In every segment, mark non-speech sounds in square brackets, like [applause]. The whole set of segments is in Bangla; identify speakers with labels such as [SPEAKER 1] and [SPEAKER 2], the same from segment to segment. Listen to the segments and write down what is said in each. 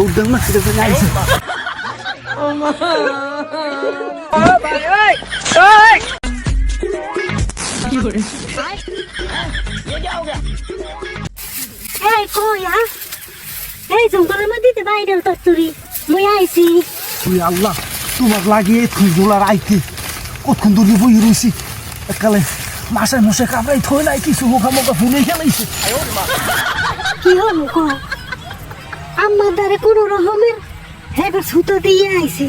[SPEAKER 1] দৌড় দেব না, সেটা তো নাইছে
[SPEAKER 2] এই কই আ এই জঙ্গলের মধ্যে তো বাইরে তত্তুরি মই আইছি
[SPEAKER 1] তুই আল্লাহ, তোমার লাগিয়ে তুই জোলার আইতে। কতক্ষণ দূরে বই রয়েছি একালে মাসে মশে কামড়াই থই নাই, কিছু মোখা মোখা ফুলে খেলাইছে।
[SPEAKER 2] কি হলো আমার দ্বারে কোনো রকমের এবার সুতো দিয়ে আইছি।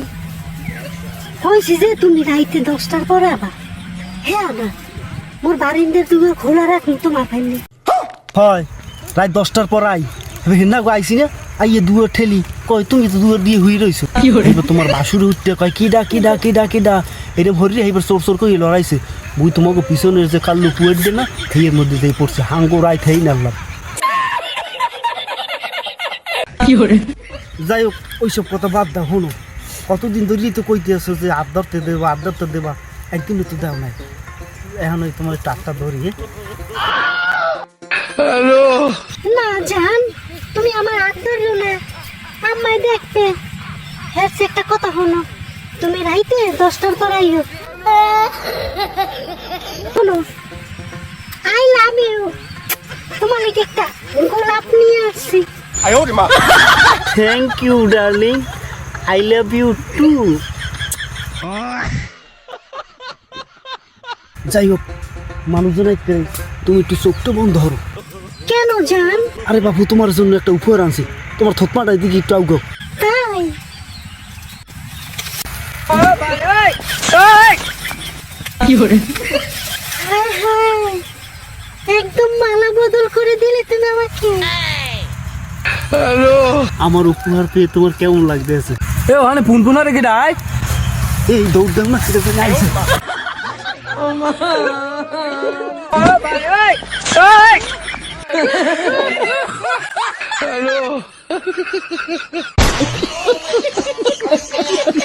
[SPEAKER 2] কইছি যে তুমি রাইতে দশটার পরে আবার হ্যাঁ না মোর বারিন্দের দুয়ার খোলা রাখুন তোমার ফাইলে
[SPEAKER 1] হয় রাত দশটার পর আই। এবার হিন্না গো আইসি না আইয়ে দুয়ার ঠেলি। কয় তুমি তো দুয়ার দিয়ে হুই রইছো। এবার তোমার বাসুর উঠতে কয় কিডা কিডা কিডা কিডা? এটা ভরি এবার চোর চোর করে লড়াইছে। বুই তোমাকে পিছনের যে কাল্লু পুয়ের দে না থেইয়ের মধ্যে দিয়ে পড়ছে হাঙ্গো রায় থেই নাল্লাম যাই হোক ওইসব কথা বাদ দাও হনো কতদিন ধরেই তো কইতে আছো যে আট ধরতে দেবা আট ধরতে দেবা একদিনও তো দেও নাই। এখন ওই তোমার টাকটা ধরি হ্যাঁ?
[SPEAKER 2] না জান তুমি আমার হাত ধরলো না। আমায় দেখবে হ্যাঁ একটা কথা হলো তুমি রাইতে দশটার পর আইও। শোনো আই লাভ ইউ। তোমার একটা গোলাপ নিয়ে আসছি।
[SPEAKER 1] Thank you darling I love you too যাই হোক মানুষজন একটু তুমি একটু চোখটা বন্ধ ধরো
[SPEAKER 2] কেন জান?
[SPEAKER 1] আরে বাবু তোমার জন্য একটা উপহার আনছি। তোমার থতমাটাই দিকে একটু আউগো।
[SPEAKER 2] তাই? হায় হায় একদম মালা বদল করে দিলে তুমি আমাকে।
[SPEAKER 1] আমার উপহার পেয়ে তোমার কেমন লাগতেছে?
[SPEAKER 3] এ ওখানে ফোন ফোন রেখে ডাই?
[SPEAKER 1] এই দৌড় না সেটা
[SPEAKER 3] হ্যালো। [laughs]